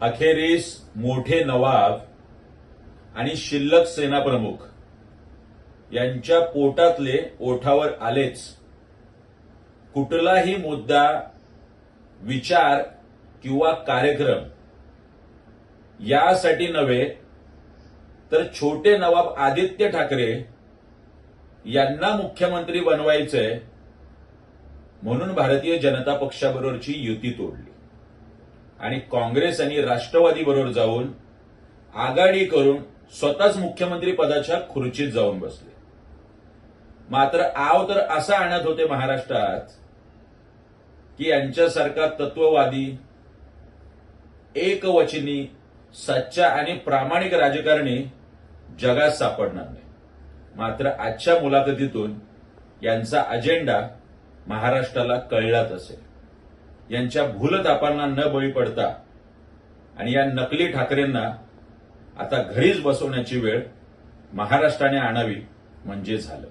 अखेरीस मोठे नवाब आणि शिल्लक सेनाप्रमुख यांच्या पोटातले ओठावर आलेच. कुठलाही मुद्दा विचार किंवा कार्यक्रम यासाठी नव्हे तर छोटे नवाब आदित्य ठाकरे यांना मुख्यमंत्री बनवायचंय म्हणून भारतीय जनता पक्षाबरोबरची युती तोडली. आणि काँग्रेस आणि राष्ट्रवादी बरोबर जाऊन आघाडी करून स्वतःच मुख्यमंत्री पदाच्या खुर्चीत जाऊन बसले. मात्र आव तर असा आणत होते महाराष्ट्रात की यांच्यासारखा तत्ववादी एकवचनी सच्चा आणि प्रामाणिक राजकारणी जगात सापडणार नाही. मात्र आजच्या मुलाखतीतून यांचा अजेंडा महाराष्ट्राला कळलाच असेल. यांच्या भूलतापांना न बळी पडता आणि या नकली ठाकरेंना आता घरीच बसवण्याची वेळ महाराष्ट्राने आणावी म्हणजे झालं.